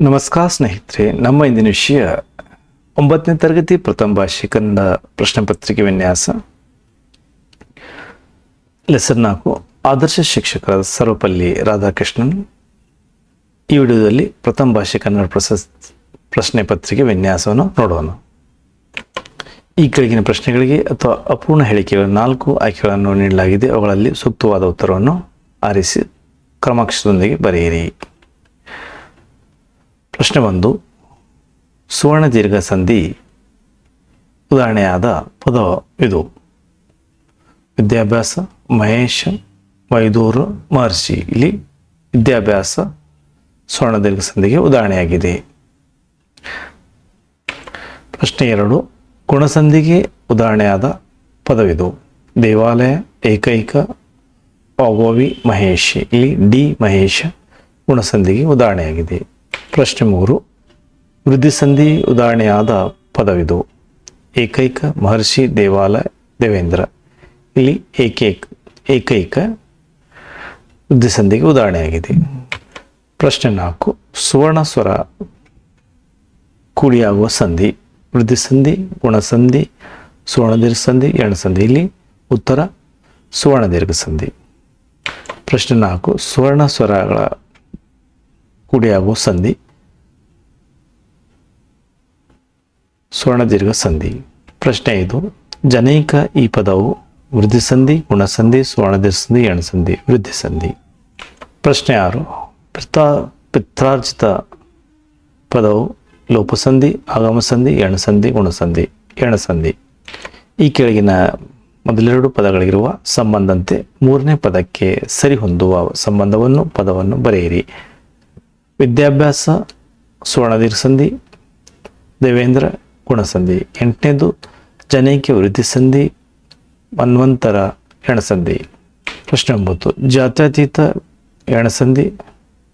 ನಮಸ್ಕಾರ ಸ್ನೇಹಿತರೆ, ನಮ್ಮ ಇಂದಿನ ವಿಷಯ ಒಂಬತ್ತನೇ ತರಗತಿ ಪ್ರಥಮ ಭಾಷೆ ಕನ್ನಡ ಪ್ರಶ್ನೆ ಪತ್ರಿಕೆ ವಿನ್ಯಾಸ. ಲೆಸರ್ ನಾಲ್ಕು, ಆದರ್ಶ ಶಿಕ್ಷಕರಾದ ಸರ್ವಪಲ್ಲಿ ರಾಧಾಕೃಷ್ಣನ್ ಈ ವಿಡಿಯೋದಲ್ಲಿ ಪ್ರಥಮ ಭಾಷೆ ಕನ್ನಡ ಪ್ರಶಸ್ ಪ್ರಶ್ನೆ ಪತ್ರಿಕೆ ವಿನ್ಯಾಸವನ್ನು ನೋಡೋಣ. ಈ ಕೆಳಗಿನ ಪ್ರಶ್ನೆಗಳಿಗೆ ಅಥವಾ ಅಪೂರ್ಣ ಹೇಳಿಕೆಗಳ ನಾಲ್ಕು ಆಯ್ಕೆಗಳನ್ನು ನೀಡಲಾಗಿದೆ. ಅವುಗಳಲ್ಲಿ ಸೂಕ್ತವಾದ ಉತ್ತರವನ್ನು ಆರಿಸಿ ಕ್ರಮಾಕ್ಷರದೊಂದಿಗೆ ಬರೆಯಿರಿ. ಪ್ರಶ್ನೆ ಒಂದು. ಸುವರ್ಣ ದೀರ್ಘ ಸಂಧಿ ಉದಾಹರಣೆಯಾದ ಪದ ಇದು. ವಿದ್ಯಾಭ್ಯಾಸ, ಮಹೇಶ ವೈದೂರು ಮಹರ್ಷಿ. ಇಲ್ಲಿ ವಿದ್ಯಾಭ್ಯಾಸ ಸುವರ್ಣ ದೀರ್ಘ ಸಂಧಿಗೆ ಉದಾಹರಣೆಯಾಗಿದೆ. ಪ್ರಶ್ನೆ ಎರಡು. ಗುಣಸಂಧಿಗೆ ಉದಾಹರಣೆಯಾದ ಪದವಿದು. ದೇವಾಲಯ, ಏಕೈಕ ಒವಿ ಮಹೇಶ್. ಇಲ್ಲಿ ಡಿ ಮಹೇಶ ಗುಣಸಂಧಿಗೆ ಉದಾಹರಣೆಯಾಗಿದೆ. ಪ್ರಶ್ನೆ ಮೂರು. ವೃದ್ಧಿಸಂಧಿ ಉದಾಹರಣೆಯಾದ ಪದವಿದು. ಏಕೈಕ ಮಹರ್ಷಿ ದೇವಾಲಯ ದೇವೇಂದ್ರ. ಇಲ್ಲಿ ಏಕೈಕ ಏಕೈಕ ವೃದ್ಧಿಸಂಧಿಗೆ ಉದಾಹರಣೆಯಾಗಿದೆ. ಪ್ರಶ್ನೆ ನಾಲ್ಕು. ಸುವರ್ಣ ಸ್ವರ ಕೂಡಿಯಾಗುವ ಸಂಧಿ, ವೃದ್ಧಿಸಂಧಿ, ಗುಣಸಂಧಿ ಸುವರ್ಣ ದೀರ್ಘ ಸಂಧಿ ಎಣಸಂಧಿ ಇಲ್ಲಿ ಉತ್ತರ ಸುವರ್ಣ ದೀರ್ಘ ಸಂಧಿ ಪ್ರಶ್ನೆ ನಾಲ್ಕು. ಸುವರ್ಣ ಸ್ವರಗಳ ಕೂಡಿಯಾಗುವ ಸಂಧಿ ಸ್ವರ್ಣ ದೀರ್ಘ ಸಂಧಿ. ಪ್ರಶ್ನೆ ಇದು, ಜನೈಕ ಈ ಪದವು ವೃದ್ಧಿ ಸಂಧಿ ಗುಣಸಂಧಿ ಸಂಧಿ ಎಣಸಂಧಿ ವೃದ್ಧಿ ಸಂಧಿ. ಪ್ರಶ್ನೆ ಆರು, ಪಿತ್ರಾ, ಪಿತ್ರಾರ್ಜಿತ ಪದವು ಲೋಪಸಂಧಿ ಆಗಮ ಸಂಧಿ ಎಣಸಂಧಿ ಗುಣಸಂಧಿ ಎಣಸಂಧಿ ಈ ಕೆಳಗಿನ ಮೊದಲೆರಡು ಪದಗಳಿರುವ ಸಂಬಂಧಂತೆ ಮೂರನೇ ಪದಕ್ಕೆ ಸರಿಹೊಂದುವ ಸಂಬಂಧವನ್ನು, ಪದವನ್ನು ಬರೆಯಿರಿ. ವಿದ್ಯಾಭ್ಯಾಸ ಸುವರ್ಣದೀರ್ಘ ಸಂಧಿ, ದೇವೇಂದ್ರ ಗುಣಸಂಧಿ. ಎಂಟನೇದು, ಜನೈಕ್ಯ ವೃದ್ಧಿ ಸಂಧಿ ಮನ್ವಂತರ ಎಣಸಂಧಿ ಪ್ರಶ್ನೆ ಒಂಬತ್ತು, ಜಾತ್ಯತೀತ ಎಣಸಂಧಿ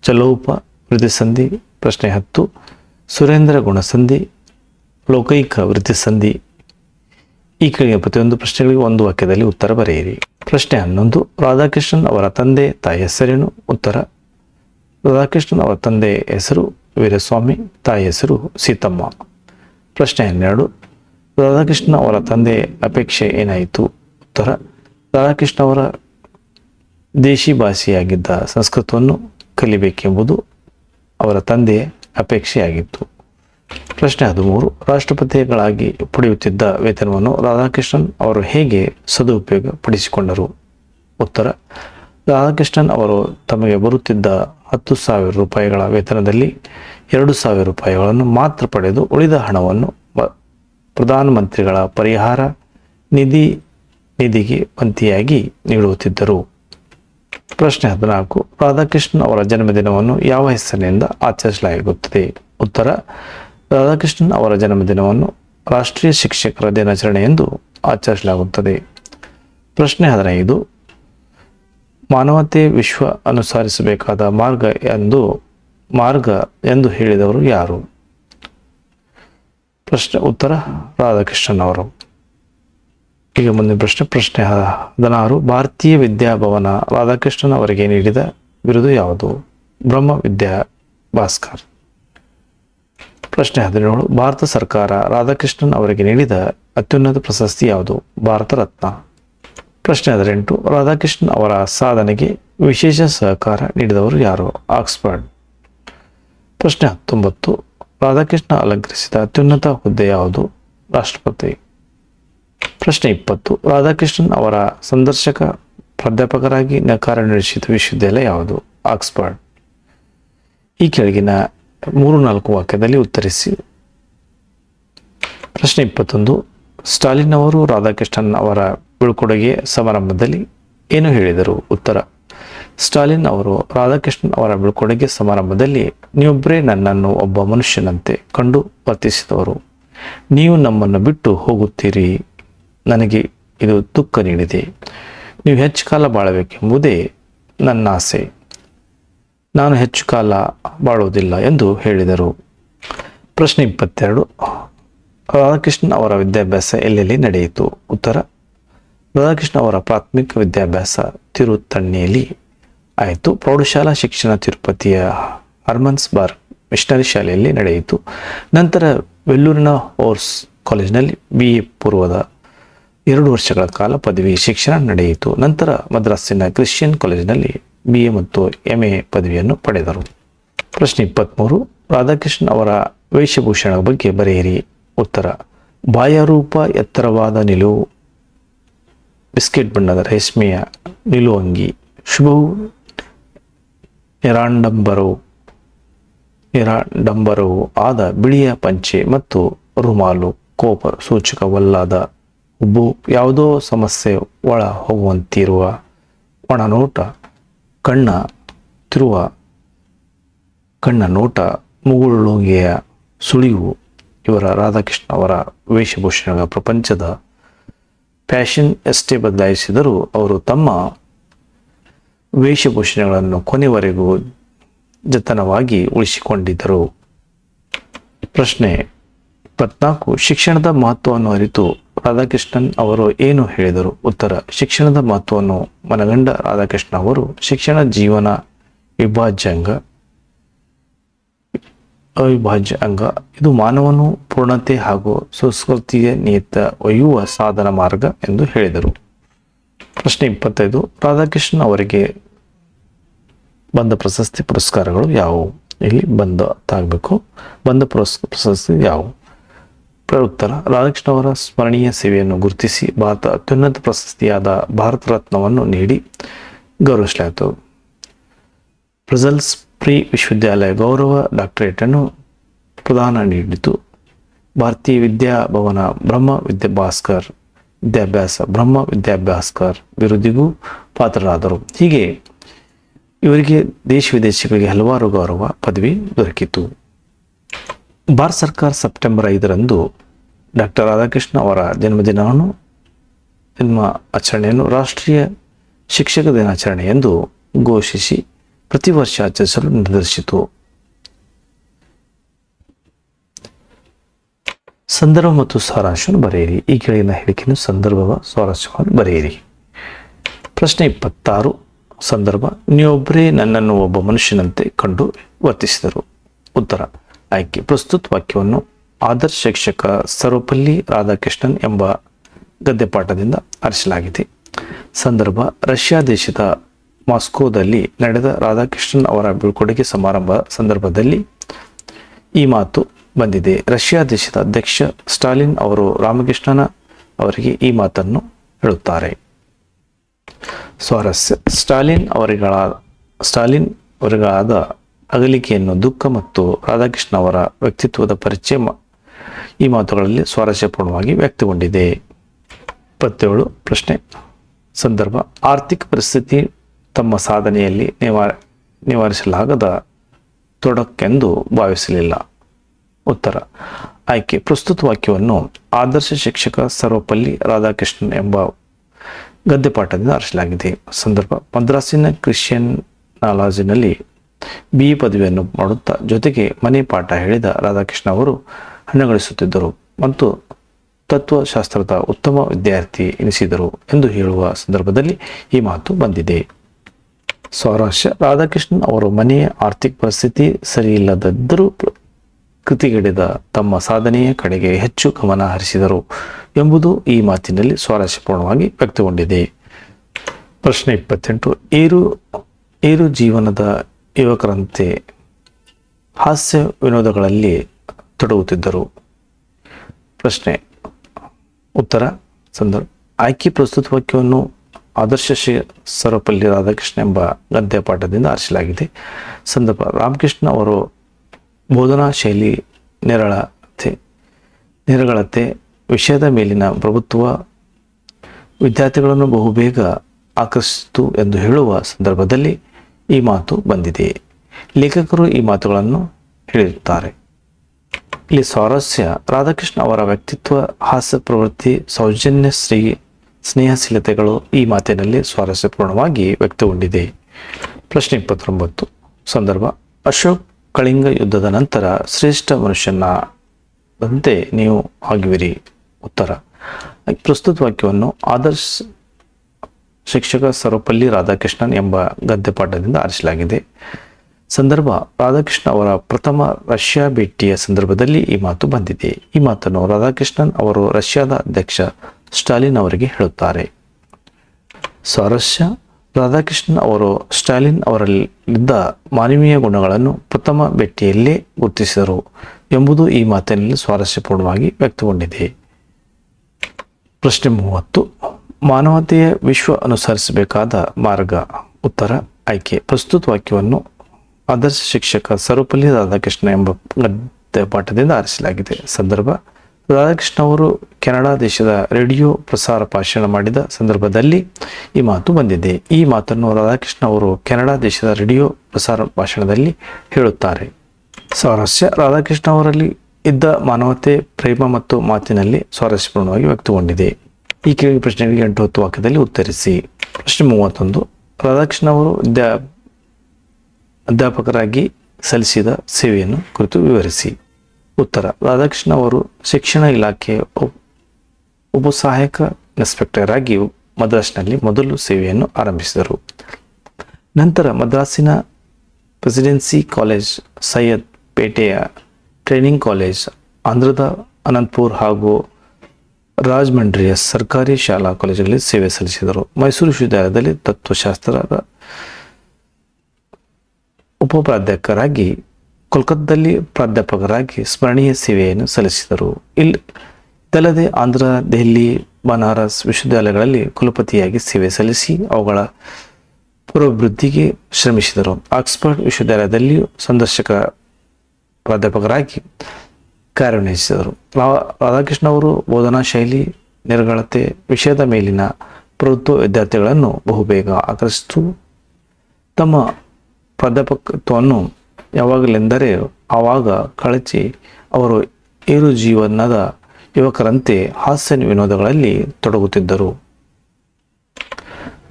ಚಲೋಪ ವೃದ್ಧಿ ಸಂಧಿ, ಪ್ರಶ್ನೆ ಹತ್ತು, ಸುರೇಂದ್ರ ಗುಣಸಂಧಿ, ಲೋಕೈಕ ವೃದ್ಧಿ ಸಂಧಿ. ಈ ಕೆಳಗಿನ ಪ್ರತಿಯೊಂದು ಪ್ರಶ್ನೆಗಳಿಗೆ ಒಂದು ವಾಕ್ಯದಲ್ಲಿ ಉತ್ತರ ಬರೆಯಿರಿ. ಪ್ರಶ್ನೆ ಹನ್ನೊಂದು, ರಾಧಾಕೃಷ್ಣನ್ ಅವರ ತಂದೆ, ತಾಯಿ ಹೆಸರೇನು? ಉತ್ತರ, ರಾಧಾಕೃಷ್ಣನ್ ಅವರ ತಂದೆ ಹೆಸರು, ವೀರಸ್ವಾಮಿ, ತಾಯಿ ಹೆಸರು ಸೀತಮ್ಮ. ಪ್ರಶ್ನೆ ಹನ್ನೆರಡು, ರಾಧಾಕೃಷ್ಣ ಅವರ ತಂದೆ ಅಪೇಕ್ಷೆ ಏನಾಯಿತು? ಉತ್ತರ, ರಾಧಾಕೃಷ್ಣ ಅವರ ದೇಶಿ ಭಾಷೆಯಾಗಿದ್ದ ಸಂಸ್ಕೃತವನ್ನು ಕಲಿಬೇಕೆಂಬುದು ಅವರ ತಂದೆಯ ಅಪೇಕ್ಷೆಯಾಗಿತ್ತು. ಪ್ರಶ್ನೆ ಹದಿಮೂರು, ರಾಷ್ಟ್ರಪತಿಗಳಾಗಿ ಪಡೆಯುತ್ತಿದ್ದ ವೇತನವನ್ನು ರಾಧಾಕೃಷ್ಣನ್ ಅವರು ಹೇಗೆ ಸದುಪಯೋಗ ಪಡಿಸಿಕೊಂಡರು ಉತ್ತರ, ರಾಧಾಕೃಷ್ಣನ್ ಅವರು ತಮಗೆ ಬರುತ್ತಿದ್ದ ಹತ್ತು ಸಾವಿರ ರೂಪಾಯಿಗಳ ವೇತನದಲ್ಲಿ ಎರಡು ಸಾವಿರ ರೂಪಾಯಿಗಳನ್ನು ಮಾತ್ರ ಪಡೆದು ಉಳಿದ ಹಣವನ್ನು ಪ್ರಧಾನಮಂತ್ರಿಗಳ ಪರಿಹಾರ ನಿಧಿ, ನಿಧಿಗೆ ವಂತಿಯಾಗಿ ನೀಡುತ್ತಿದ್ದರು. ಪ್ರಶ್ನೆ ಹದಿನಾಲ್ಕು, ರಾಧಾಕೃಷ್ಣನ್ ಅವರ ಜನ್ಮದಿನವನ್ನು ಯಾವ ಹೆಸರಿನಿಂದ ಆಚರಿಸಲಾಗುತ್ತದೆ? ಉತ್ತರ, ರಾಧಾಕೃಷ್ಣನ್ ಅವರ ಜನ್ಮದಿನವನ್ನು ರಾಷ್ಟ್ರೀಯ ಶಿಕ್ಷಕರ ದಿನಾಚರಣೆ ಎಂದು ಆಚರಿಸಲಾಗುತ್ತದೆ. ಪ್ರಶ್ನೆ ಹದಿನೈದು, ಮಾನವತೆ ವಿಶ್ವ ಅನುಸರಿಸಬೇಕಾದ ಮಾರ್ಗ ಎಂದು ಮಾರ್ಗ ಎಂದು ಹೇಳಿದವರು ಯಾರು? ಪ್ರಶ್ನೆ ಉತ್ತರ ರಾಧಾಕೃಷ್ಣನ್ ಅವರು. ಈಗ ಮುಂದಿನ ಪ್ರಶ್ನೆ ಪ್ರಶ್ನೆ ಹದಿನಾರು. ಭಾರತೀಯ ವಿದ್ಯಾಭವನ ರಾಧಾಕೃಷ್ಣನ್ ಅವರಿಗೆ ನೀಡಿದ ಬಿರುದು ಯಾವುದು? ಬ್ರಹ್ಮ ವಿದ್ಯಾ ಭಾಸ್ಕರ್. ಪ್ರಶ್ನೆ ಹದಿನೇಳು. ಭಾರತ ಸರ್ಕಾರ ರಾಧಾಕೃಷ್ಣನ್ ಅವರಿಗೆ ನೀಡಿದ ಅತ್ಯುನ್ನತ ಪ್ರಶಸ್ತಿ ಯಾವುದು? ಭಾರತ ರತ್ನ. ಪ್ರಶ್ನೆ ಹದಿನೆಂಟು. ರಾಧಾಕೃಷ್ಣನ್ ಅವರ ಸಾಧನೆಗೆ ವಿಶೇಷ ಸಹಕಾರ ನೀಡಿದವರು ಯಾರು? ಆಕ್ಸ್ಫರ್ಡ್. ಪ್ರಶ್ನೆ ಹತ್ತೊಂಬತ್ತು. ರಾಧಾಕೃಷ್ಣ ಅಲಂಕರಿಸಿದ ಅತ್ಯುನ್ನತ ಹುದ್ದೆ ಯಾವುದು? ರಾಷ್ಟ್ರಪತಿ. ಪ್ರಶ್ನೆ ಇಪ್ಪತ್ತು. ರಾಧಾಕೃಷ್ಣನ್ ಅವರ ಸಂದರ್ಶಕ, ಪ್ರಾಧ್ಯಾಪಕರಾಗಿ ಕಾರ್ಯನಿರ್ವಹಿಸಿದ ವಿಶ್ವವಿದ್ಯಾಲಯ ಯಾವುದು? ಆಕ್ಸ್ಫರ್ಡ್. ಈ ಕೆಳಗಿನ ಮೂರು ನಾಲ್ಕು ವಾಕ್ಯದಲ್ಲಿ ಉತ್ತರಿಸಿ. ಪ್ರಶ್ನೆ ಇಪ್ಪತ್ತೊಂದು. ಸ್ಟಾಲಿನ್ ಅವರು ರಾಧಾಕೃಷ್ಣನ್ ಅವರ ಬೀಳ್ಕೊಡುಗೆ ಸಮಾರಂಭದಲ್ಲಿ ಏನು ಹೇಳಿದರು? ಉತ್ತರ. ಸ್ಟಾಲಿನ್ ಅವರು ರಾಧಾಕೃಷ್ಣನ್ ಅವರ ಬೀಳ್ಕೊಡುಗೆ ಸಮಾರಂಭದಲ್ಲಿ ನೀವೊಬ್ಬರೇ ನನ್ನನ್ನು ಒಬ್ಬ ಮನುಷ್ಯನಂತೆ ಕಂಡು ವರ್ತಿಸಿದವರು. ನೀವು ನಮ್ಮನ್ನು ಬಿಟ್ಟು ಹೋಗುತ್ತೀರಿ. ನನಗೆ ಇದು ದುಃಖ ನೀಡಿದೆ. ನೀವು ಹೆಚ್ಚು ಕಾಲ ಬಾಳಬೇಕೆಂಬುದೇ ನನ್ನ ಆಸೆ. ನಾನು ಹೆಚ್ಚು ಕಾಲ ಬಾಳುವುದಿಲ್ಲ ಎಂದು ಹೇಳಿದರು. ಪ್ರಶ್ನೆ ಇಪ್ಪತ್ತೆರಡು. ರಾಧಾಕೃಷ್ಣನ್ ಅವರ ವಿದ್ಯಾಭ್ಯಾಸ ಎಲ್ಲೆಲ್ಲಿ ನಡೆಯಿತು? ಉತ್ತರ ರಾಧಾಕೃಷ್ಣ ಅವರ ಪ್ರಾಥಮಿಕ ವಿದ್ಯಾಭ್ಯಾಸ ತಿರುತ್ತಣ್ಣಿಯಲ್ಲಿ. ಆಯಿತು. ಪ್ರೌಢಶಾಲಾ ಶಿಕ್ಷಣ ತಿರುಪತಿಯ ಹರ್ಮನ್ಸ್ ಬಾರ್ ಮಿಷನರಿ ಶಾಲೆಯಲ್ಲಿ ನಡೆಯಿತು. ನಂತರ ವೆಲ್ಲೂರಿನ ಓರ್ಸ್ ಕಾಲೇಜಿನಲ್ಲಿ ಬಿ ಎ ಪೂರ್ವದ ಎರಡು ವರ್ಷಗಳ ಕಾಲ ಪದವಿ ಶಿಕ್ಷಣ ನಡೆಯಿತು. ನಂತರ ಮದ್ರಾಸಿನ ಕ್ರಿಶ್ಚಿಯನ್ ಕಾಲೇಜಿನಲ್ಲಿ ಬಿ ಎ ಮತ್ತು ಎಂ ಎ ಪದವಿಯನ್ನು ಪಡೆದರು. ಪ್ರಶ್ನೆ ಇಪ್ಪತ್ತ್ಮೂರು ರಾಧಾಕೃಷ್ಣನ್ ಅವರ ವೇಷಭೂಷಣ ಬಗ್ಗೆ ಬರೆಯಿರಿ. ಉತ್ತರ. ಬಾಯಾರೂಪ ಎತ್ತರವಾದ ನಿಲುವು ಬಿಸ್ಕೆಟ್ ಬಣ್ಣದ ರೇಷ್ಮೆಯ ನಿಲುವಂಗಿ, ಶುಭವು ನಿರಾಡಂಬರವು ನಿರಾಡಂಬರವು ಆದ ಬಿಳಿಯ ಪಂಚೆ ಮತ್ತು ರುಮಾಲು ಕೋಪ ಸೂಚಕವಲ್ಲದ ಉಬ್ಬು ಯಾವುದೋ ಸಮಸ್ಯೆ ಒಳ ಹೋಗುವಂತಿರುವ ಒಣನೋಟ, ಕಣ್ಣ ತಿರುವ ಕಣ್ಣ ನೋಟ ಮುಗುಳುಗೆಯ ಸುಳಿವು. ಇವರ ರಾಧಾಕೃಷ್ಣ ಅವರ ವೇಷಭೂಷಣಗಳ ಪ್ರಪಂಚದ ಫ್ಯಾಷನ್ ಎಷ್ಟೇ ಬದಲಾಯಿಸಿದರೂ ಅವರು ತಮ್ಮ ವೇಷಭೂಷಣಗಳನ್ನು ಕೊನೆವರೆಗೂ ಜತನವಾಗಿ ಉಳಿಸಿಕೊಂಡಿದ್ದರು. ಪ್ರಶ್ನೆ ಇಪ್ಪತ್ನಾಲ್ಕು, ಶಿಕ್ಷಣದ ಮಹತ್ವವನ್ನು ಅರಿತು ರಾಧಾಕೃಷ್ಣನ್ ಅವರು ಏನು ಹೇಳಿದರು? ಉತ್ತರ, ಶಿಕ್ಷಣದ ಮಹತ್ವವನ್ನು ಮನಗಂಡ ರಾಧಾಕೃಷ್ಣ ಅವರು ಶಿಕ್ಷಣ ಜೀವನ ವಿಭಾಜ್ಯ ಅಂಗ ಅವಿಭಾಜ್ಯ ಅಂಗ ಇದು ಮಾನವನು ಪೂರ್ಣತೆ ಹಾಗೂ ಸಂಸ್ಕೃತಿಯ ನಿಯತ ಒಯ್ಯುವ ಸಾಧನ ಮಾರ್ಗ ಎಂದು ಹೇಳಿದರು. ಪ್ರಶ್ನೆ ಇಪ್ಪತ್ತೈದು ರಾಧಾಕೃಷ್ಣ ಅವರಿಗೆ ಬಂದ ಪ್ರಶಸ್ತಿ ಪುರಸ್ಕಾರಗಳು ಯಾವುವು? ಇಲ್ಲಿ ಬಂದ ತಾಗಬೇಕು. ಬಂದ ಪುರಸ್, ಪ್ರಶಸ್ತಿ ಯಾವುವು? ಉತ್ತರ ರಾಧಾಕೃಷ್ಣ ಅವರ ಸ್ಮರಣೀಯ ಸೇವೆಯನ್ನು ಗುರುತಿಸಿ ಭಾರತ ಅತ್ಯುನ್ನತ ಪ್ರಶಸ್ತಿಯಾದ ಭಾರತ ರತ್ನವನ್ನು ನೀಡಿ ಗೌರವಿಸಲಾಯಿತು. ಬ್ರಸೆಲ್ಸ್ ಪ್ರೀ ವಿಶ್ವವಿದ್ಯಾಲಯ ಗೌರವ ಡಾಕ್ಟರೇಟ್ ಅನ್ನು ಪ್ರದಾನ ನೀಡಿತು. ಭಾರತೀಯ ವಿದ್ಯಾಭವನ ಬ್ರಹ್ಮ ವಿದ್ಯಾ ಭಾಸ್ಕರ್ ವಿದ್ಯಾಭ್ಯಾಸ, ಬ್ರಹ್ಮ ವಿದ್ಯಾಭ್ಯಾಸ್ಕರ್ ವಿರುದ್ಧಿಗೂ ಪಾತ್ರರಾದರು. ಹೀಗೆ ಇವರಿಗೆ ದೇಶ ವಿದೇಶಗಳಿಗೆ ಹಲವಾರು ಗೌರವ, ಪದವಿ ದೊರಕಿತು. ಭಾರತ ಸರ್ಕಾರ ಸೆಪ್ಟೆಂಬರ್ ಐದರಂದು ಡಾಕ್ಟರ್ ರಾಧಾಕೃಷ್ಣ ಅವರ ಜನ್ಮದಿನವನ್ನು, ಜನ್ಮ ಆಚರಣೆಯನ್ನು ರಾಷ್ಟ್ರೀಯ ಶಿಕ್ಷಕ ದಿನಾಚರಣೆ ಎಂದು ಘೋಷಿಸಿ ಪ್ರತಿ ವರ್ಷ ಆಚರಿಸಲು ನಿರ್ಧರಿಸಿತು. ಸಂದರ್ಭ ಮತ್ತು ಸಾರಾಂಶವನ್ನು ಬರೆಯಿರಿ. ಈ ಕೆಳಗಿನ ಹೇಳಿಕೆಯನ್ನು ಸಂದರ್ಭವ ಸಾರಾಂಶವನ್ನು ಬರೆಯಿರಿ. ಪ್ರಶ್ನೆ ಇಪ್ಪತ್ತಾರು. ಸಂದರ್ಭ, ನೀವೊಬ್ಬರೇ ನನ್ನನ್ನು ಒಬ್ಬ ಮನುಷ್ಯನಂತೆ ಕಂಡು ವರ್ತಿಸಿದರು. ಉತ್ತರ, ಆಯ್ಕೆ. ಪ್ರಸ್ತುತ ವಾಕ್ಯವನ್ನು ಆದರ್ಶ ಶಿಕ್ಷಕ ಸರ್ವಪಲ್ಲಿ ರಾಧಾಕೃಷ್ಣನ್ ಎಂಬ ಗದ್ಯಪಾಠದಿಂದ ಆರಿಸಲಾಗಿದೆ. ಸಂದರ್ಭ, ರಷ್ಯಾ ದೇಶದ ಮಾಸ್ಕೋದಲ್ಲಿ ನಡೆದ ರಾಧಾಕೃಷ್ಣನ್ ಅವರ ಬೀಳ್ಕೊಡುಗೆ ಸಮಾರಂಭ ಸಂದರ್ಭದಲ್ಲಿ ಈ ಮಾತು ಬಂದಿದೆ. ರಷ್ಯಾ ದೇಶದ ಅಧ್ಯಕ್ಷ ಸ್ಟಾಲಿನ್ ಅವರು ರಾಮಕೃಷ್ಣನ ಅವರಿಗೆ ಈ ಮಾತನ್ನು ಹೇಳುತ್ತಾರೆ. ಸ್ವಾರಸ್ಯ. ಸ್ಟಾಲಿನ್ ಅವರಿಗಳ, ಸ್ಟಾಲಿನ್ ಅವರುಗಳಾದ ಅಗಲಿಕೆಯನ್ನು ದುಃಖ ಮತ್ತು ರಾಧಾಕೃಷ್ಣ ಅವರ ವ್ಯಕ್ತಿತ್ವದ ಪರಿಚಯ ಈ ಮಾತುಗಳಲ್ಲಿ ಸ್ವಾರಸ್ಯಪೂರ್ಣವಾಗಿ ವ್ಯಕ್ತಗೊಂಡಿದೆ. ಇಪ್ಪತ್ತೇಳು ಪ್ರಶ್ನೆ. ಸಂದರ್ಭ. ಆರ್ಥಿಕ ಪರಿಸ್ಥಿತಿ ತಮ್ಮ ಸಾಧನೆಯಲ್ಲಿ ನಿವಾರ, ನಿವಾರಿಸಲಾಗದ ತೊಡಕೆಂದು ಭಾವಿಸಲಿಲ್ಲ. ಉತ್ತರ. ಆಯ್ಕೆ. ಪ್ರಸ್ತುತ ವಾಕ್ಯವನ್ನು ಆದರ್ಶ ಶಿಕ್ಷಕ ಸರ್ವಪಲ್ಲಿ ರಾಧಾಕೃಷ್ಣನ್ ಎಂಬ ಗದ್ಯಪಾಠದಿಂದ ಆರಿಸಲಾಗಿದೆ. ಸಂದರ್ಭ. ಮದ್ರಾಸಿನ ಕ್ರಿಶ್ಚಿಯನ್ ನಾಲಾಜಿನಲ್ಲಿ ಬಿ ಪದವಿಯನ್ನು ಮಾಡುತ್ತಾ ಜೊತೆಗೆ ಮನೆ ಪಾಠ ಹೇಳಿದ ರಾಧಾಕೃಷ್ಣ ಅವರು ಹಣ ಗಳಿಸುತ್ತಿದ್ದರು ಮತ್ತು ತತ್ವಶಾಸ್ತ್ರದ ಉತ್ತಮ ವಿದ್ಯಾರ್ಥಿ ಎನಿಸಿದರು ಎಂದು ಹೇಳುವ ಸಂದರ್ಭದಲ್ಲಿ ಈ ಮಾತು ಬಂದಿದೆ. ಸ್ವಾರಸ್ಯ ರಾಧಾಕೃಷ್ಣನ್ ಅವರು ಮನೆಯ ಆರ್ಥಿಕ ಪರಿಸ್ಥಿತಿ ಸರಿಯಿಲ್ಲದಿದ್ದರೂ ಕೃತಿಗಿಡಿದ ತಮ್ಮ ಸಾಧನೆಯ ಕಡೆಗೆ ಹೆಚ್ಚು ಗಮನ ಹರಿಸಿದರು ಎಂಬುದು ಈ ಮಾತಿನಲ್ಲಿ ಸ್ವಾರಸ್ಯಪೂರ್ಣವಾಗಿ ವ್ಯಕ್ತಗೊಂಡಿದೆ. ಪ್ರಶ್ನೆ ಇಪ್ಪತ್ತೆಂಟು, ಏರು ಏರು ಜೀವನದ ಯುವಕರಂತೆ ಹಾಸ್ಯ ವಿನೋದಗಳಲ್ಲಿ ತೊಡಗುತ್ತಿದ್ದರು. ಪ್ರಶ್ನೆ, ಉತ್ತರ, ಸಂದರ್ಭ, ಆಯ್ಕೆ ಪ್ರಸ್ತುತ ವಾಕ್ಯವನ್ನು ಆದರ್ಶ ಶ್ರೀ ಸರ್ವಪಲ್ಲಿ ರಾಧಾಕೃಷ್ಣ ಎಂಬ ಗದ್ಯ ಪಾಠದಿಂದ ಆರಿಸಲಾಗಿದೆ. ಸಂದರ್ಭ, ರಾಮಕೃಷ್ಣ ಅವರು ಬೋಧನಾ ಶೈಲಿ ನಿರಳತೆ ನಿರಗಳತೆ ವಿಷಯದ ಮೇಲಿನ ಪ್ರಭುತ್ವ ವಿದ್ಯಾರ್ಥಿಗಳನ್ನು ಬಹುಬೇಗ ಆಕರ್ಷಿಸಿತು ಎಂದು ಹೇಳುವ ಸಂದರ್ಭದಲ್ಲಿ ಈ ಮಾತು ಬಂದಿದೆ. ಲೇಖಕರು ಈ ಮಾತುಗಳನ್ನು ಹೇಳಿರುತ್ತಾರೆ. ಇಲ್ಲಿ ಸ್ವಾರಸ್ಯ ರಾಧಾಕೃಷ್ಣ ಅವರ ವ್ಯಕ್ತಿತ್ವ, ಹಾಸ್ಯ ಪ್ರವೃತ್ತಿ, ಸೌಜನ್ಯ ಶ್ರೀ ಸ್ನೇಹಶೀಲತೆಗಳು ಈ ಮಾತಿನಲ್ಲಿ ಸ್ವಾರಸ್ಯಪೂರ್ಣವಾಗಿ ವ್ಯಕ್ತಗೊಂಡಿದೆ. ಪ್ರಶ್ನೆ ಇಪ್ಪತ್ತೊಂಬತ್ತು. ಸಂದರ್ಭ. ಅಶೋಕ್ ಕಳಿಂಗ ಯುದ್ಧದ ನಂತರ ಶ್ರೇಷ್ಠ ಮನುಷ್ಯನಾದಂತೆ ನೀವು ಆಗಿವಿರಿ. ಉತ್ತರ. ಪ್ರಸ್ತುತ ವಾಕ್ಯವನ್ನು ಆದರ್ಶ್ ಶಿಕ್ಷಕ ಸರ್ವಪಲ್ಲಿ ರಾಧಾಕೃಷ್ಣನ್ ಎಂಬ ಗದ್ಯಪಾಠದಿಂದ ಆರಿಸಲಾಗಿದೆ. ಸಂದರ್ಭ, ರಾಧಾಕೃಷ್ಣ ಅವರ ಪ್ರಥಮ ರಷ್ಯಾ ಭೇಟಿಯ ಸಂದರ್ಭದಲ್ಲಿ ಈ ಮಾತು ಬಂದಿದೆ. ಈ ಮಾತನ್ನು ರಾಧಾಕೃಷ್ಣನ್ ಅವರು ರಷ್ಯಾದ ಅಧ್ಯಕ್ಷ ಸ್ಟಾಲಿನ್ ಅವರಿಗೆ ಹೇಳುತ್ತಾರೆ. ಸ್ವಾರಸ್ಯ ರಾಧಾಕೃಷ್ಣನ್ ಅವರು, ಸ್ಟಾಲಿನ್ ಅವರಲ್ಲಿದ್ದ ಮಾನವೀಯ ಗುಣಗಳನ್ನು ಪ್ರಥಮ ಭೇಟಿಯಲ್ಲೇ ಗುರುತಿಸಿದರು ಎಂಬುದು ಈ ಮಾತಿನಲ್ಲಿ ಸ್ವಾರಸ್ಯಪೂರ್ಣವಾಗಿ ವ್ಯಕ್ತಗೊಂಡಿದೆ. ಪ್ರಶ್ನೆ ಮೂವತ್ತು, ಮಾನವತೆಯ ವಿಶ್ವ ಅನುಸರಿಸಬೇಕಾದ ಮಾರ್ಗ, ಉತ್ತರ, ಆಯ್ಕೆ. ಪ್ರಸ್ತುತ ವಾಕ್ಯವನ್ನು ಆದರ್ಶ ಶಿಕ್ಷಕ ಸರ್ವಪಲ್ಲಿ ರಾಧಾಕೃಷ್ಣ ಎಂಬ ಪಾಠದಿಂದ ಆರಿಸಲಾಗಿದೆ. ಸಂದರ್ಭ ರಾಧಾಕೃಷ್ಣ ಅವರು ಕೆನಡಾ ದೇಶದ ರೇಡಿಯೋ ಪ್ರಸಾರ ಭಾಷಣ ಮಾಡಿದ ಸಂದರ್ಭದಲ್ಲಿ ಈ ಮಾತು ಬಂದಿದೆ. ಈ ಮಾತನ್ನು ರಾಧಾಕೃಷ್ಣ ಅವರು ಕೆನಡಾ ದೇಶದ ರೇಡಿಯೋ ಪ್ರಸಾರ ಭಾಷಣದಲ್ಲಿ ಹೇಳುತ್ತಾರೆ. ಸ್ವಾರಸ್ಯ, ರಾಧಾಕೃಷ್ಣ ಅವರಲ್ಲಿ ಇದ್ದ ಮಾನವತೆ, ಪ್ರೇಮ ಮತ್ತು ಮಾತಿನಲ್ಲಿ ಸ್ವಾರಸ್ಯಪೂರ್ಣವಾಗಿ ವ್ಯಕ್ತಗೊಂಡಿದೆ. ಈ ಕೆಳಗೆ ಪ್ರಶ್ನೆಗಳಿಗೆ ಎಂಟು ಹತ್ತು ವಾಕ್ಯದಲ್ಲಿ ಉತ್ತರಿಸಿ. ಪ್ರಶ್ನೆ ಮೂವತ್ತೊಂದು, ರಾಧಾಕೃಷ್ಣ ಅವರು ಅಧ್ಯಾಪಕರಾಗಿ ಸಲ್ಲಿಸಿದ ಸೇವೆಯನ್ನು ಕುರಿತು ವಿವರಿಸಿ. ಉತ್ತರ. ರಾಧಾಕೃಷ್ಣ ಅವರು ಶಿಕ್ಷಣ ಇಲಾಖೆ ಉಪ ಸಹಾಯಕ ಇನ್ಸ್ಪೆಕ್ಟರ್ ಆಗಿ ಮದ್ರಾಸ್ನಲ್ಲಿ ಮೊದಲು ಸೇವೆಯನ್ನು ಆರಂಭಿಸಿದರು. ನಂತರ ಮದ್ರಾಸಿನ ಪ್ರೆಸಿಡೆನ್ಸಿ ಕಾಲೇಜ್ ಸೈಯದ್ ಪೇಟೆಯ ಟ್ರೈನಿಂಗ್ ಕಾಲೇಜ್ ಆಂಧ್ರದ ಅನಂತಪುರ್ ಹಾಗೂ ರಾಜಮಂಡ್ರಿಯ ಸರ್ಕಾರಿ ಶಾಲಾ ಕಾಲೇಜುಗಳಲ್ಲಿ ಸೇವೆ ಸಲ್ಲಿಸಿದರು. ಮೈಸೂರು ವಿಶ್ವವಿದ್ಯಾಲಯದಲ್ಲಿ ತತ್ವಶಾಸ್ತ್ರದ ಉಪಪ್ರಾಧ್ಯಾಪಕರಾಗಿ ಕೋಲ್ಕತ್ತಾದಲ್ಲಿ ಪ್ರಾಧ್ಯಾಪಕರಾಗಿ ಸ್ಮರಣೀಯ ಸೇವೆಯನ್ನು ಸಲ್ಲಿಸಿದರು. ಇಲ್ಲಿ ಇದಲ್ಲದೆ ಆಂಧ್ರ, ದೆಹಲಿ, ಬನಾರಸ್ ವಿಶ್ವವಿದ್ಯಾಲಯಗಳಲ್ಲಿ ಕುಲಪತಿಯಾಗಿ ಸೇವೆ ಸಲ್ಲಿಸಿ ಅವುಗಳ ಪುರಾಭಿವೃದ್ಧಿಗೆ ಶ್ರಮಿಸಿದರು. ಆಕ್ಸ್ಫರ್ಡ್ ವಿಶ್ವವಿದ್ಯಾಲಯದಲ್ಲಿಯೂ ಸಂದರ್ಶಕ ಪ್ರಾಧ್ಯಾಪಕರಾಗಿ ಕಾರ್ಯನಿರ್ವಹಿಸಿದರು. ರಾಧಾಕೃಷ್ಣ ಅವರು ಬೋಧನಾ ಶೈಲಿ, ನಿರ್ಗಳತೆ, ವಿಷಯದ ಮೇಲಿನ ಪ್ರಭುತ್ವ ವಿದ್ಯಾರ್ಥಿಗಳನ್ನು ಬಹುಬೇಗ ಆಕರ್ಷಿಸಿತು. ತಮ್ಮ ಪ್ರಾಧ್ಯಾಪಕತ್ವವನ್ನು ಯಾವಾಗಲೆಂದರೆ ಆವಾಗ ಕಳಚಿ ಅವರು ಏರು ಜೀವನದ ಯುವಕರಂತೆ ಹಾಸ್ಯ ವಿನೋದಗಳಲ್ಲಿ ತೊಡಗುತ್ತಿದ್ದರು.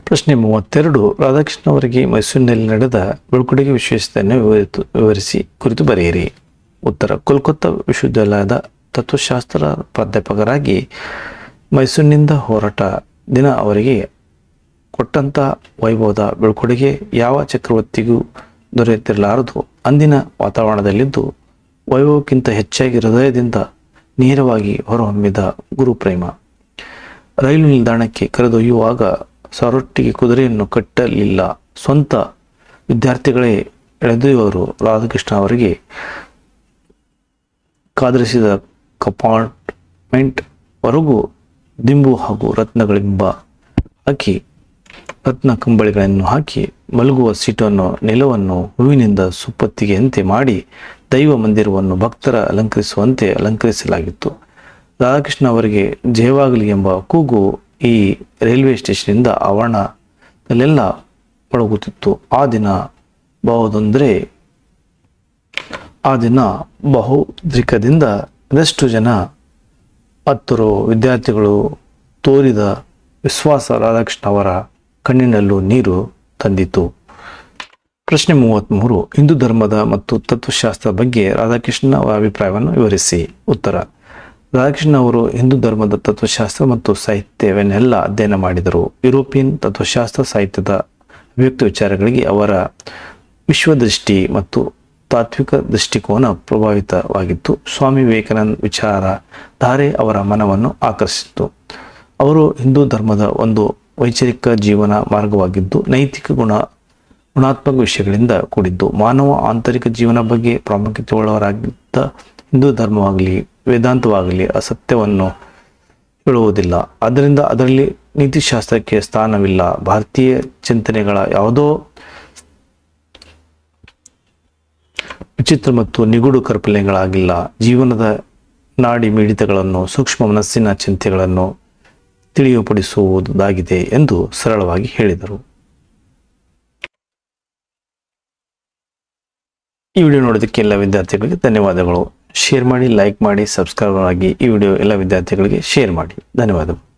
ಪ್ರಶ್ನೆ ಮೂವತ್ತೆರಡು, ರಾಧಾಕೃಷ್ಣ ಅವರಿಗೆ ಮೈಸೂರಿನಲ್ಲಿ ನಡೆದ ಬೀಳ್ಕೊಡುಗೆ ವಿಶೇಷತೆಯನ್ನು ವಿವರಿತು, ವಿವರಿಸಿ ಕುರಿತು ಬರೆಯಿರಿ. ಉತ್ತರ ಕೋಲ್ಕತ್ತಾ ವಿಶ್ವವಿದ್ಯಾಲಯದ ತತ್ವಶಾಸ್ತ್ರ ಪ್ರಾಧ್ಯಾಪಕರಾಗಿ ಮೈಸೂರಿನಿಂದ ಹೋರಾಟ ದಿನ ಅವರಿಗೆ ಕೊಟ್ಟಂತ ವೈಭವದ ಬೀಳ್ಕೊಡುಗೆ ಯಾವ ಚಕ್ರವರ್ತಿಗೂ ದೊರೆಯುತ್ತಿರಲಾರದು ಅಂದಿನ ವಾತಾವರಣದಲ್ಲಿದ್ದು ವೈಭವಕ್ಕಿಂತ ಹೆಚ್ಚಾಗಿ ಹೃದಯದಿಂದ ನೇರವಾಗಿ ಹೊರಹೊಮ್ಮಿದ ಗುರುಪ್ರೇಮ. ರೈಲು ನಿಲ್ದಾಣಕ್ಕೆ ಕರೆದೊಯ್ಯುವಾಗ ಸರೊಟ್ಟಿಗೆ ಕುದುರೆಯನ್ನು ಕಟ್ಟಲಿಲ್ಲ. ಸ್ವಂತ ವಿದ್ಯಾರ್ಥಿಗಳೇ ಎಳೆದೊಯ್ಯುವರು. ರಾಧಾಕೃಷ್ಣ ಅವರಿಗೆ ಕಾದರಿಸಿದ ಕಪಾರ್ಟ್ಮೆಂಟ್ವರೆಗೂ ದಿಂಬು ಹಾಗೂ ರತ್ನಗಳೆಂಬ ಹಾಕಿ ರತ್ನ ಕಂಬಳಿಗಳನ್ನು ಹಾಕಿ ಮಲಗುವ ಸೀಟನ್ನು, ನೆಲವನ್ನು, ಹೂವಿನಿಂದ ಸುಪ್ಪತ್ತಿಗೆಯಂತೆ ಮಾಡಿ ದೈವ ಮಂದಿರವನ್ನು ಭಕ್ತರ ಅಲಂಕರಿಸುವಂತೆ ಅಲಂಕರಿಸಲಾಗಿತ್ತು. ರಾಧಾಕೃಷ್ಣ ಅವರಿಗೆ ಜಯವಾಗಲಿ ಎಂಬ ಕೂಗು ಈ ರೈಲ್ವೆ ಸ್ಟೇಷನ್ನಿಂದ ಆವರಣದಲ್ಲೆಲ್ಲ ಒಳಗುತ್ತಿತ್ತು ಆ ದಿನ ಬಹುದೊಂದರೆ ಆ ದಿನ ಬಹುದ್ರಿಕದಿಂದ ಅದೆಷ್ಟು ಜನ ಹತ್ತರು ವಿದ್ಯಾರ್ಥಿಗಳು ತೋರಿದ ವಿಶ್ವಾಸ ರಾಧಾಕೃಷ್ಣ ಅವರ ಕಣ್ಣಿನಲ್ಲೂ ನೀರು ತಂದಿತು. ಪ್ರಶ್ನೆ ಮೂವತ್ತ್ಮೂರು ಹಿಂದೂ ಧರ್ಮದ ಮತ್ತು ತತ್ವಶಾಸ್ತ್ರ ಬಗ್ಗೆ ರಾಧಾಕೃಷ್ಣ ಅವರ ಅಭಿಪ್ರಾಯವನ್ನು ವಿವರಿಸಿ. ಉತ್ತರ, ರಾಧಾಕೃಷ್ಣ ಅವರು ಹಿಂದೂ ಧರ್ಮದ ತತ್ವಶಾಸ್ತ್ರ ಮತ್ತು ಸಾಹಿತ್ಯವನ್ನೆಲ್ಲ ಅಧ್ಯಯನ ಮಾಡಿದರು? ಯುರೋಪಿಯನ್ ತತ್ವಶಾಸ್ತ್ರ ಸಾಹಿತ್ಯದ ವ್ಯಕ್ತಿ ವಿಚಾರಗಳಿಗೆ ಅವರ ವಿಶ್ವದೃಷ್ಟಿ ಮತ್ತು ತಾತ್ವಿಕ ದೃಷ್ಟಿಕೋನ ಪ್ರಭಾವಿತವಾಗಿತ್ತು. ಸ್ವಾಮಿ ವಿವೇಕಾನಂದ ವಿಚಾರ ಧಾರೆ ಅವರ ಮನವನ್ನು ಆಕರ್ಷಿಸಿತು. ಅವರು ಹಿಂದೂ ಧರ್ಮದ ಒಂದು ವೈಚಾರಿಕ ಜೀವನ ಮಾರ್ಗವಾಗಿದ್ದು ನೈತಿಕ ಗುಣ, ಗುಣಾತ್ಮಕ ವಿಷಯಗಳಿಂದ ಕೂಡಿದ್ದು. ಮಾನವ ಆಂತರಿಕ ಜೀವನ ಬಗ್ಗೆ ಪ್ರಾಮುಖ್ಯತೆ ಉಳ್ಳವರಾಗಿದ್ದ ಹಿಂದೂ ಧರ್ಮವಾಗಲಿ, ವೇದಾಂತವಾಗಲಿ ಅಸತ್ಯವನ್ನು ಹೇಳುವುದಿಲ್ಲ. ಆದ್ದರಿಂದ ಅದರಲ್ಲಿ ನೀತಿಶಾಸ್ತ್ರಕ್ಕೆ ಸ್ಥಾನವಿಲ್ಲ. ಭಾರತೀಯ ಚಿಂತನೆಗಳ ಯಾವುದೋ ವಿಚಿತ್ರ ಮತ್ತು ನಿಗೂಢ ಕಲ್ಪನೆಗಳಾಗಿಲ್ಲ. ಜೀವನದ ನಾಡಿ ಮಿಡಿತಗಳನ್ನು, ಸೂಕ್ಷ್ಮ ಮನಸ್ಸಿನ ಚಿಂತೆಗಳನ್ನು ತಿಳಿಯಪಡಿಸುವುದಾಗಿದೆ ಎಂದು ಸರಳವಾಗಿ ಹೇಳಿದರು. ಈ ವಿಡಿಯೋ ನೋಡೋದಕ್ಕೆ ಎಲ್ಲ ವಿದ್ಯಾರ್ಥಿಗಳಿಗೆ ಧನ್ಯವಾದಗಳು. ಶೇರ್ ಮಾಡಿ, ಲೈಕ್ ಮಾಡಿ ಸಬ್ಸ್ಕ್ರೈಬ್ ಆಗಿ ಈ ವಿಡಿಯೋ ಎಲ್ಲ ವಿದ್ಯಾರ್ಥಿಗಳಿಗೆ ಶೇರ್ ಮಾಡಿ. ಧನ್ಯವಾದಗಳು.